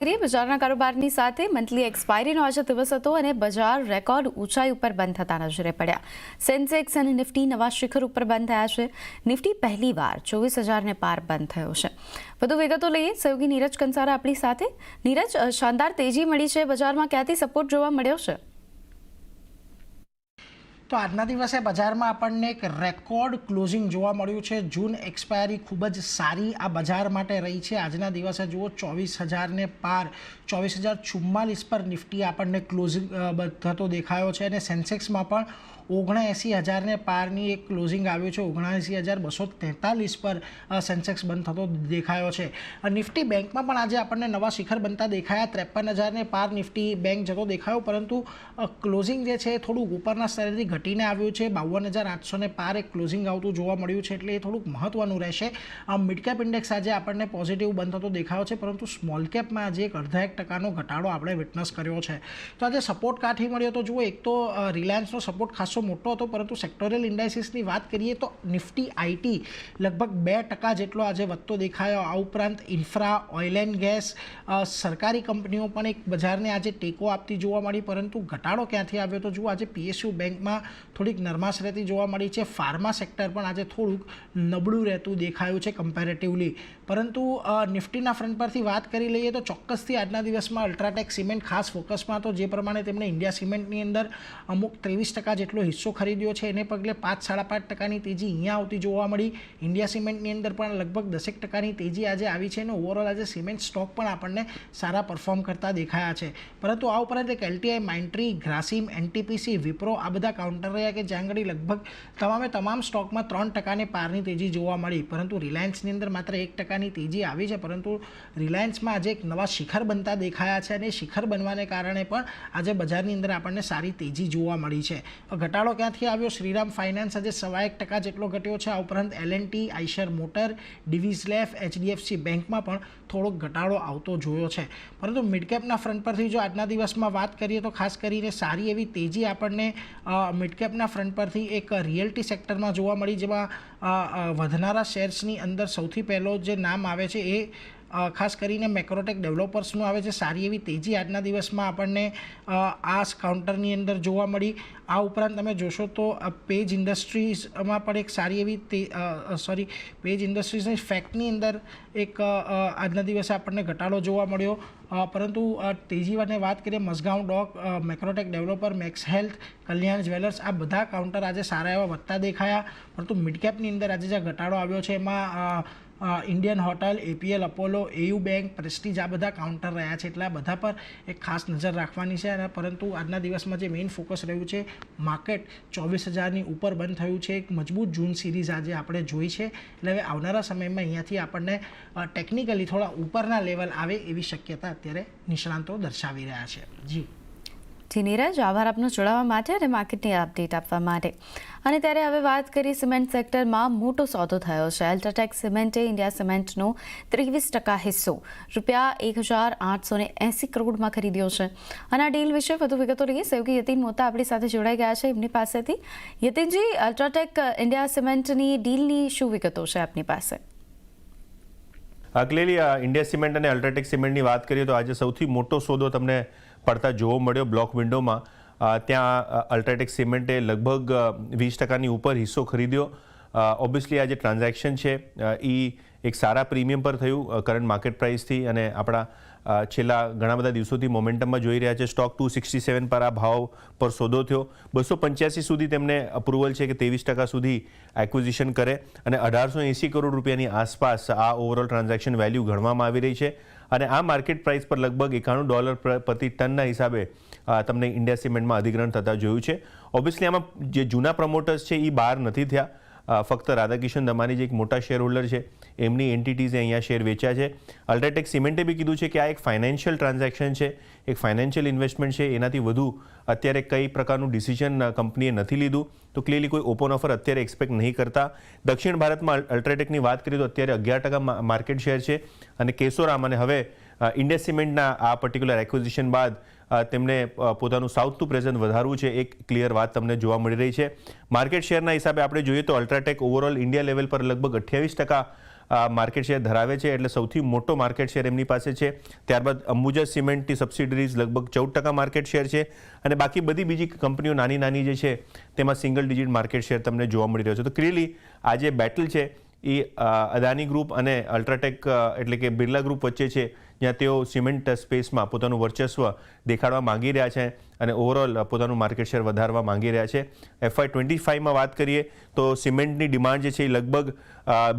બજારના કારોબારની સાથે મંથલી એક્સપાયરીનો આજે દિવસ હતો અને બજાર રેકોર્ડ ઊંચાઈ ઉપર બંધ થતા નજરે પડ્યા. સેન્સેક્સ અને નિફ્ટી નવા શિખર ઉપર બંધ થયા છે. નિફ્ટી પહેલીવાર ચોવીસ હજારને પાર બંધ થયો છે. વધુ વિગતો લઈએ. સહયોગી નીરજ કંસારા આપણી સાથે. નીરજ શાનદાર તેજી મળી છે બજારમાં. ક્યાંથી સપોર્ટ જોવા મળ્યો છે? તો આજના દિવસે બજારમાં આપણને એક રેકોર્ડ ક્લોઝિંગ જોવા મળ્યું છે. જૂન એક્સપાયરી ખૂબ જ સારી આ બજાર માટે રહી છે. આજના દિવસે જુઓ, ચોવીસ હજારને પાર, ચોવીસ હજાર ચુમ્માલીસ પર નિફ્ટી આપણને ક્લોઝિંગ થતો દેખાયો છે અને સેન્સેક્સમાં પણ ઓગણએંસી હજારને પારની એક ક્લોઝિંગ આવ્યું છે. ઓગણએંસી હજાર બસો તેતાલીસ પર સેન્સેક્સ બંધ થતો દેખાયો છે. નિફ્ટી બેંકમાં પણ આજે આપણને નવા શિખર બનતા દેખાયા. ત્રેપન હજારને પાર નિફ્ટી બેંક જતો દેખાયો, પરંતુ ક્લોઝિંગ જે છે થોડુંક ઉપરના સ્તરેથી ઘટીને આવ્યું છે. બાવન હજાર આઠસોને પાર એક ક્લોઝિંગ આવતું જોવા મળ્યું છે, એટલે એ થોડુંક મહત્ત્વનું રહેશે. મિડકેપ મિડ કેપ ઇન્ડેક્સ આજે આપણને પોઝિટિવ બંધ થતો દેખાયો છે, પરંતુ સ્મોલ કેપમાં આજે એક અડધા એક ટકાનો ઘટાડો આપણે વિટનેસ કર્યો છે. તો આજે સપોર્ટ કાઠી મળ્યો તો જુઓ, એક તો રિલાયન્સનો સપોર્ટ ખાસો મોટો હતો, પરંતુ સેક્ટોરિયલ ઇન્ડાઇસિસની વાત કરીએ તો નિફ્ટી આઈટી લગભગ બે ટકા જેટલો આજે વધતો દેખાયો. આ ઉપરાંત ઇન્ફ્રા, ઓઇલ એન્ડ ગેસ સરકારી કંપનીઓ પણ એક બજારને આજે ટેકો આપતી જોવા મળી, પરંતુ ઘટાડો ક્યાંથી આવ્યો તો જુઓ, આજે પીએસયુ બેંકમાં થોડીક નરમાશ રહેતી જોવા મળી છે. ફાર્મા સેક્ટર પણ આજે થોડુંક નબળું રહેતું દેખાયું છે કમ્પેરેટિવલી પરંતુ નિફ્ટીના ફ્રન્ટ પરથી વાત કરી લઈએ તો ચોક્કસથી આજના દિવસમાં અલ્ટ્રાટેક સિમેન્ટ ખાસ ફોકસમાં હતો, જે પ્રમાણે તેમણે ઇન્ડિયા સિમેન્ટની અંદર અમુક ત્રેવીસ ટકા જેટલો હિસ્સો ખરીદ્યો છે. એને પગલે પાંચ સાડા પાંચ ટકાની તેજી અહીંયા આવતી જોવા મળી. ઇન્ડિયા સિમેન્ટની અંદર પણ લગભગ દસેક ટકાની તેજી આજે આવી છે અને ઓવરઓલ આજે સિમેન્ટ સ્ટોક પણ આપણને સારા પરફોર્મ કરતા દેખાયા છે. પરંતુ આ ઉપરાંત એક LTI Mindtree Grasim NTPC Wipro આ બધા કાઉન્ટર રહ્યા કે જ્યાં આગળ લગભગ તમામે તમામ સ્ટોકમાં ત્રણ ટકાને પારની તેજી જોવા મળી. પરંતુ રિલાયન્સની અંદર માત્ર એક ટકાની તેજી આવી છે. પરંતુ રિલાયન્સમાં આજે એક નવા શિખર બનતા દેખાયા છે અને શિખર બનવાને કારણે પણ આજે બજારની અંદર આપણને સારી તેજી જોવા મળી છે. ઘટાડો ક્યાંથી આવ્યો? શ્રીરામ ફાઇનાન્સ આજે સવા એક ટકા જેટલો ઘટ્યો છે. આ ઉપરાંત એલએનટી આઈશર મોટર ડિવિઝલેફ એચડીએફસી બેંકમાં પણ થોડોક ઘટાડો આવતો જોયો છે. પરંતુ મિડકેપના ફ્રન્ટ પરથી જો આજના દિવસમાં વાત કરીએ તો ખાસ કરીને સારી એવી તેજી આપણને મિડકેપના ફ્રન્ટ પરથી એક રિયલ્ટી સેક્ટરમાં જોવા મળી, જેમાં વધનારા શેર્સની અંદર સૌથી પહેલો જે નામ આવે છે એ ખાસ કરીને મેક્રોટેક ડેવલપર્સનું આવે છે સારી એવી તેજી આજના દિવસમાં આપણને આ કાઉન્ટરની અંદર જોવા મળી. આ ઉપરાંત તમે જોશો તો પેજ ઇન્ડસ્ટ્રીઝમાં પણ એક સારી એવી તે સોરી, પેજ ઇન્ડસ્ટ્રીઝની ફેક્ટની અંદર એક આજના દિવસે આપણને ઘટાડો જોવા મળ્યો. પરંતુ તેજીવાને વાત કરીએ Mazagon dock Macrotech developer Max Health, Kalyan Jewellers, આ બધા કાઉન્ટર આજે સારા એવા વધતા દેખાયા. પરંતુ મિડકેપની અંદર આજે જે ઘટાડો આવ્યો છે, એમાં Indian hotel APL Apollo AU bank Prestige આ બધા કાઉન્ટર રહ્યા છે. એટલે આ બધા પર એક ખાસ નજર રાખવાની છે અને પરંતુ આજના દિવસમાં જે મેઇન ફોકસ રહ્યું છે માર્કેટ ચોવીસ હજારની ઉપર બંધ થયું છે. એક મજબૂત જૂન સિરીઝ આજે આપણે જોઈ છે. એટલે હવે આવનારા સમયમાં અહીંયાથી આપણને ટેકનિકલી થોડા ઉપરના લેવલ આવે એવી શક્યતા અત્યારે નિષ્ણાંતો દર્શાવી રહ્યા છે. જી. જી નીરજ, આભાર આપનો જોડાવા માટે અને માર્કેટની અપડેટ આપવા માટે. અને ત્યારે હવે વાત કરી સિમેન્ટ સેક્ટરમાં, મોટો સોદો થયો છે. અલ્ટ્રાટેક સિમેન્ટે ઇન્ડિયા સિમેન્ટનો ત્રેવીસ ટકા હિસ્સો, રૂપિયા એક હજાર આઠસો ને એંસી કરોડમાં ખરીદ્યો છે. અને આ ડીલ વિશે વધુ વિગતો લઈએ. સૌકી યતીન મોતા આપણી સાથે જોડાઈ ગયા છે એમની પાસેથી. યતીનજી, અલ્ટ્રાટેક ઇન્ડિયા સિમેન્ટની ડીલની શું વિગતો છે આપની પાસે? અગલેલી ઇન્ડિયા સિમેન્ટ અને અલ્ટ્રાટેક સિમેન્ટની વાત કરીએ તો આજે સૌથી મોટો સોદો તમને પડતા જોવો મળ્યો બ્લોક વિન્ડોમાં. ત્યાં અલ્ટ્રાટેક સિમેન્ટે લગભગ વીસ ટકાની ઉપર હિસ્સો ખરીદ્યો. ઓબ્વિયસલી આ જે ટ્રાન્ઝેક્શન છે એ એક સારા પ્રીમિયમ પર થયું કરંટ માર્કેટ પ્રાઇસથી અને આપણા છેલ્લા ઘણા બધા દિવસોથી મોમેન્ટમમાં જોઈ રહ્યા છે. સ્ટોક ટુ સિક્સટી સેવન પર આ ભાવ પર સોદો થયો. બસો પંચ્યાસી સુધી તેમને અપ્રુવલ છે કે ત્રેવીસ ટકા સુધી એક્વિઝિશન કરે અને અઢારસો એંસી કરોડ રૂપિયાની આસપાસ આ ઓવરઓલ ટ્રાન્ઝેક્શન વેલ્યુ ગણવામાં આવી રહી છે. અને આ માર્કેટ પ્રાઇસ પર લગભગ એકાણું ડોલર પ્ર- પ્રતિ ટનના હિસાબે તમને ઇન્ડિયા સિમેન્ટમાં અધિગ્રહણ થતા જોયું છે. ઓબ્વિયસલી આમાં જે જૂના પ્રમોટર્સ છે એ બહાર નથી થયા. ફક્ત રાધાકિશન દમાની જે એક મોટા શેર હોલ્ડર છે. એમની એન્ટિટીઝે અહીંયા શેર વેચ્યા છે. અલ્ટ્રાટેક સિમેન્ટે બી કીધું છે કે આ એક ફાઇનાન્શિયલ ટ્રાન્ઝેક્શન છે. એક ફાઇનાન્શિયલ ઇન્વેસ્ટમેન્ટ છે. એનાથી વધુ અત્યારે કઈ પ્રકારનું ડિસિઝન કંપનીએ નથી લીધું. તો ક્લિયરલી કોઈ ઓપન ઓફર અત્યારે એક્સપેક્ટ નહીં કરતા. દક્ષિણ ભારતમાં અલ્ટ્રાટેકની વાત કરીએ તો અત્યારે અગિયાર ટકા માર્કેટ શેર છે. અને કેસોરામ અને હવે ઇન્ડિયા સિમેન્ટના આ પર્ટિક્યુલર એક્વિઝિશન બાદ અ, તેમને પોતાનું સાઉથ ટુ પ્રેઝન્ટ વધારવું છે એક ક્લિયર વાત તમને જોવા મળી રહી છે. માર્કેટ શેરના હિસાબે આપણે જોઈએ તો અલ્ટ્રાટેક ઓવરઓલ ઇન્ડિયા લેવલ પર લગભગ અઠ્યાવીસ ટકા માર્કેટ શેર ધરાવે છે એટલે સૌથી મોટો માર્કેટ શેર એમની પાસે છે. ત્યારબાદ અંબુજા સિમેન્ટની સબસિડરીઝ લગભગ ચૌદ ટકા માર્કેટ શેર છે. અને બાકી બધી બીજી કંપનીઓ નાની નાની જે છે તેમાં સિંગલ ડિજિટ માર્કેટ શેર તમને જોવા મળી રહ્યો છે. તો ક્લિયરલી આ જે બેટલ છે એ અદાની ગ્રુપ અને અલ્ટ્રાટેક એટલે કે બિરલા ગ્રુપ વચ્ચે છે જ્યાં તેઓ સિમેન્ટ સ્પેસમાં પોતાનું વર્ચસ્વ દેખાડવા માંગી રહ્યા છે અને ઓવરઓલ પોતાનું માર્કેટ શેર વધારવા માંગી રહ્યા છે. એફઆઈ ટ્વેન્ટી ફાઇવમાં વાત કરીએ તો સિમેન્ટની ડિમાન્ડ જે છે એ લગભગ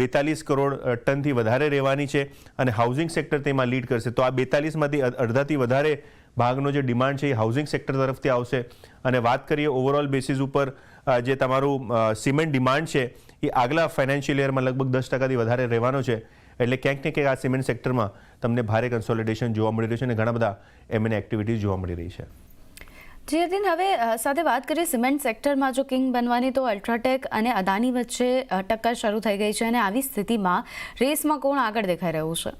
બેતાલીસ કરોડ ટનથી વધારે રહેવાની છે અને હાઉસિંગ સેક્ટર તેમાં લીડ કરશે. તો આ બેતાલીસમાંથી અડધાથી વધારે ભાગનો જે ડિમાન્ડ છે એ હાઉસિંગ સેક્ટર તરફથી આવશે. અને વાત કરીએ ઓવરઓલ બેસિસ ઉપર જે તમારું સિમેન્ટ ડિમાન્ડ છે એ આગલા ફાઇનાન્શિયલ યરમાં લગભગ દસ ટકાથી વધારે રહેવાનો છે. એટલે ક્યાંક ને ક્યાંક આ સિમેન્ટ સેક્ટરમાં તમને ભારે કન્સોલિડેશન જોવા મળી રહ્યું છે અને ઘણા બધા એમએન એક્ટિવિટીઝ જોવા મળી રહી છે. જી અદીન હવે સાથે વાત કરીએ સિમેન્ટ સેક્ટરમાં જો કિંગ બનવાની તો અલ્ટ્રાટેક અને અદાની વચ્ચે ટક્કર શરૂ થઈ ગઈ છે અને આવી સ્થિતિમાં રેસમાં કોણ આગળ દેખાઈ રહ્યું છે?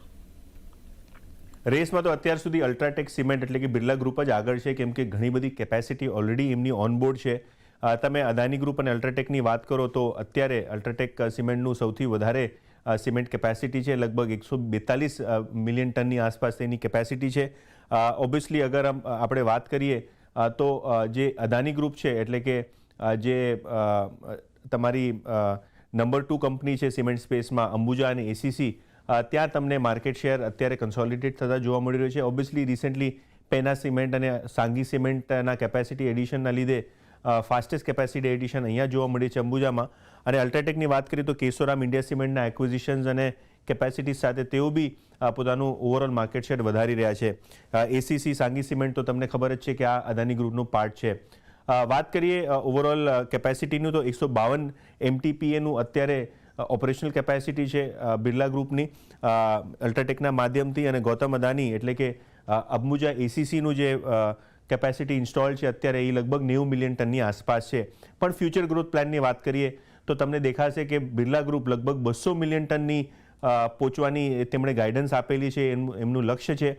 રેસમાં તો અત્યાર સુધી અલ્ટ્રાટેક સિમેન્ટ એટલે કે બિરલા ગ્રુપ જ આગળ છે કેમ કે ઘણી બધી કેપેસિટી ઓલરેડી એમની ઓનબોર્ડ છે. તમે અદાની ગ્રુપ અને અલ્ટ્રાટેકની વાત કરો તો અત્યારે અલ્ટ્રાટેક સિમેન્ટનું સૌથી વધારે સિમેન્ટ કેપેસિટી છે, લગભગ એકસો બેતાલીસ મિલિયન ટનની આસપાસ તેની કેપેસિટી છે. ઓબ્વિયસલી અગર આપણે વાત કરીએ તો જે અદાની ગ્રુપ છે, એટલે કે જે તમારી નંબર ટુ કંપની છે સિમેન્ટ સ્પેસમાં, અંબુજા અને એસીસી ત્યાં તમને માર્કેટ શેર અત્યારે કન્સોલિડેટ થતા જોવા મળી રહ્યું છે. ઓબ્વિયસલી રિસેન્ટલી પેના સિમેન્ટ અને સાંગી સિમેન્ટના કેપેસિટી એડિશનના લીધે ફાસ્ટેસ્ટ કેપેસિટી એડિશન અહીંયા જોવા મળી છે અંબુજામાં. અને અલ્ટ્રાટેકની વાત કરીએ તો કેશોરામ ઇન્ડિયા સિમેન્ટના એક્વિઝિશન્સ અને કેપેસિટી સાથે તેઓ બી પોતાનું ઓવરઓલ માર્કેટ શેર વધારી રહ્યા છે. એસીસી સાંગી સિમેન્ટ તો તમને ખબર જ છે કે આ અદાની ગ્રુપનું પાર્ટ છે. વાત કરીએ ઓવરઓલ કેપેસિટીનું તો એકસો બાવન એમટીપીએનું અત્યારે ઓપરેશનલ કેપેસિટી છે બિરલા ગ્રુપની અલ્ટ્રાટેકના માધ્યમથી અને ગૌતમ અદાની એટલે કે અ, એસીસીનું જે કેપેસિટી ઇન્સ્ટોલ છે, અત્યારે એ લગભગ નેવું મિલિયન ટનની આસપાસ છે. પણ ફ્યુચર ગ્રોથ પ્લાનની વાત કરીએ, તો તમને દેખાશે કે બિરલા ગ્રુપ લગભગ બસો મિલિયન ટનની પહોંચવાની તેમણે ગાઈડન્સ આપેલી છે એમનું લક્ષ્ય છે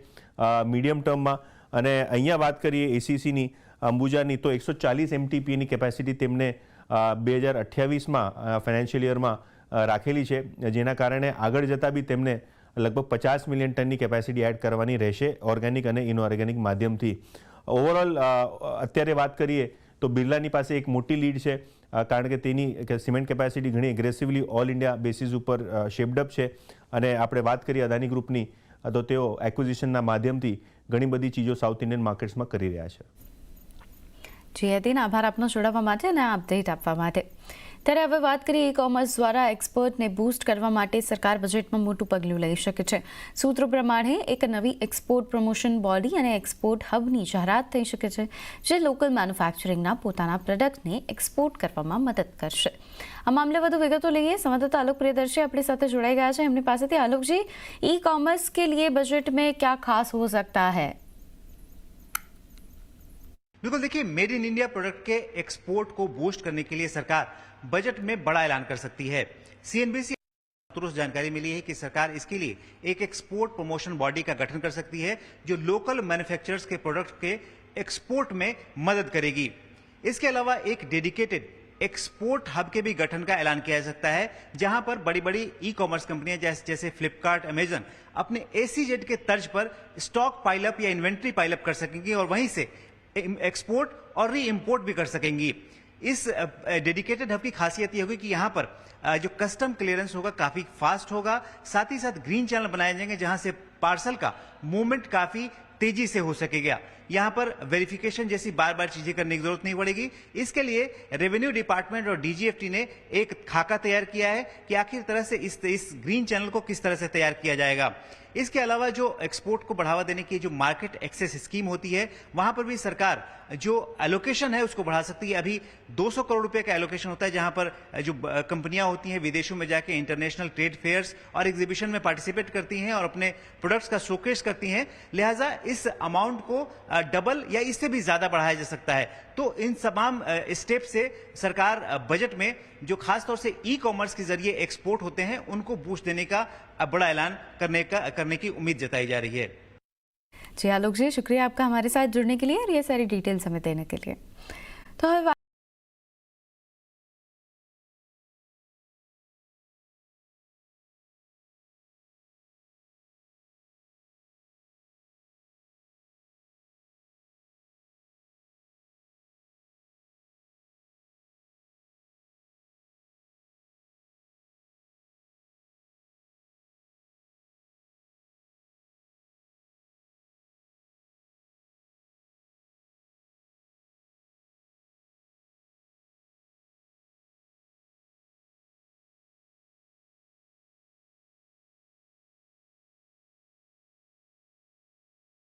મીડિયમ ટર્મમાં અને અહીંયા વાત કરીએ એસીસીની અંબુજાની, તો એકસો ચાલીસ એમટીપીની કેપેસિટી તેમને બે હજાર અઠ્યાવીસમાં ફાઇનાન્શિયલ યરમાં રાખેલી છે. જેના કારણે આગળ જતાં બી તેમને લગભગ પચાસ મિલિયન ટનની કેપેસિટી એડ કરવાની રહેશે ઓર્ગેનિક અને ઇનઓર્ગેનિક માધ્યમથી. ઓવરઓલ અત્યારે વાત કરીએ તો બિરલાની પાસે એક મોટી લીડ છે કારણ કે તેની સિમેન્ટ કેપેસિટી ઘણી એગ્રેસિવલી ઓલ ઇન્ડિયા બેસિસ ઉપર શેપડઅપ છે. અને આપણે વાત કરીએ અદાની ગ્રુપની તો તેઓ એક્વિઝિશનના માધ્યમથી ઘણી બધી ચીજો સાઉથ ઇન્ડિયન માર્કેટ્સમાં કરી રહ્યા છે. જી અદીન આભાર આપનો જોડાવા માટે અને અપડેટ આપવા માટે. ત્યારે હવે વાત કરીએ ઈ કોમર્સ દ્વારા એક્સપોર્ટને બૂસ્ટ કરવા માટે સરકાર બજેટમાં મોટું પગલું લઈ શકે છે. સૂત્રો પ્રમાણે એક નવી એક્સપોર્ટ પ્રમોશન બોડી અને એક્સપોર્ટ હબની જાહેરાત થઈ શકે છે, જે લોકલ મેન્યુફેક્ચરિંગના પોતાના પ્રોડક્ટને એક્સપોર્ટ કરવામાં મદદ કરશે. આ મામલે વધુ વિગતો લઈએ. સંવાદદાતા આલોક પ્રિયદર્શી આપણી સાથે જોડાઈ ગયા છે. એમની પાસેથી આલોકજી ઈ કોમર્સ કે લીએ બજેટ મેં ક્યા ખાસ હો સકતા હૈ? बिल्कुल, देखिए, मेड इन इंडिया प्रोडक्ट के एक्सपोर्ट को बूस्ट करने के लिए सरकार बजट में बड़ा ऐलान कर सकती है। सीएनबीसी तुरंत जानकारी मिली है कि सरकार इसके लिए एक एक्सपोर्ट प्रमोशन बॉडी का गठन कर सकती है, जो लोकल मैन्युफैक्चरर्स के प्रोडक्ट के एक्सपोर्ट में मदद करेगी। इसके अलावा एक डेडिकेटेड एक्सपोर्ट हब के भी गठन का ऐलान किया जा सकता है, जहाँ पर बड़ी बड़ी ई कॉमर्स कंपनियाँ जैसे जैसे फ्लिपकार्ट अमेजन अपने एसीजेड के तर्ज पर स्टॉक पाइलअप या इन्वेंट्री पाइलअप कर सकेंगी और वहीं से एक्सपोर्ट और री इम्पोर्ट भी कर सकेंगी। इस डेडिकेटेड हब की खासियत यह होगी कि यहाँ पर जो कस्टम क्लियरेंस होगा काफ़ी फास्ट होगा। साथ ही साथ ग्रीन चैनल बनाए जाएँगे जहाँ से पार्सल का मूवमेंट काफ़ी तेज़ी से हो सकेगा। यहाँ पर वेरिफिकेशन जैसी बार बार चीज़ें करने की ज़रूरत नहीं पड़ेगी। इसके लिए रेवेन्यू डिपार्टमेंट और डीजीएफटी ने एक खाका तैयार किया है कि आखिर तरह से इस इस ग्रीन चैनल को किस तरह से तैयार किया जाएगा। इसके अलावा जो एक्सपोर्ट को बढ़ावा देने की जो मार्केट एक्सेस स्कीम होती है, वहाँ पर भी सरकार जो एलोकेशन है उसको बढ़ा सकती है। अभी 200 करोड़ रुपए का एलोकेशन होता है, जहाँ पर जो कंपनियाँ होती हैं, विदेशों में जाके इंटरनेशनल ट्रेड फेयर्स और एग्जीबिशन में पार्टिसिपेट करती हैं और अपने प्रोडक्ट्स का शोकेस करती हैं। लिहाजा इस अमाउंट को डबल या इससे भी ज़्यादा बढ़ाया जा सकता है। तो इन तमाम स्टेप से सरकार बजट में जो खासतौर से ई कॉमर्स के ज़रिए एक्सपोर्ट होते हैं, उनको बूस्ट देने का बड़ा ऐलान करने का करने की उम्मीद जताई जा रही है जी आलोक जी शुक्रिया आपका हमारे साथ जुड़ने के लिए और ये सारी डिटेल्स हमें देने के लिए तो